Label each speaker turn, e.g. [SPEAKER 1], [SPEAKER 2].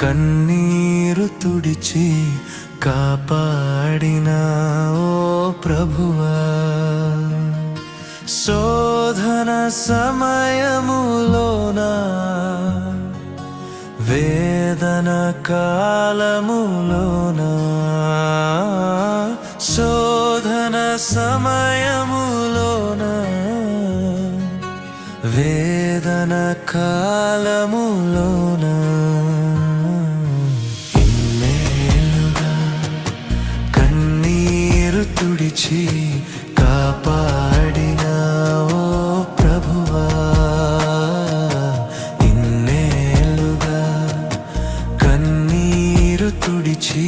[SPEAKER 1] కన్నీరు తుడిచి కాపాడిన ఓ ప్రభువా. శోధన సమయములోనా వేదన కాలములోనా శోధన సమయములోనా వేదన కాలములోనా విడిచి కాపాడినా ఓ ప్రభువా. ఇన్నేలుగా కన్నీరు తుడిచి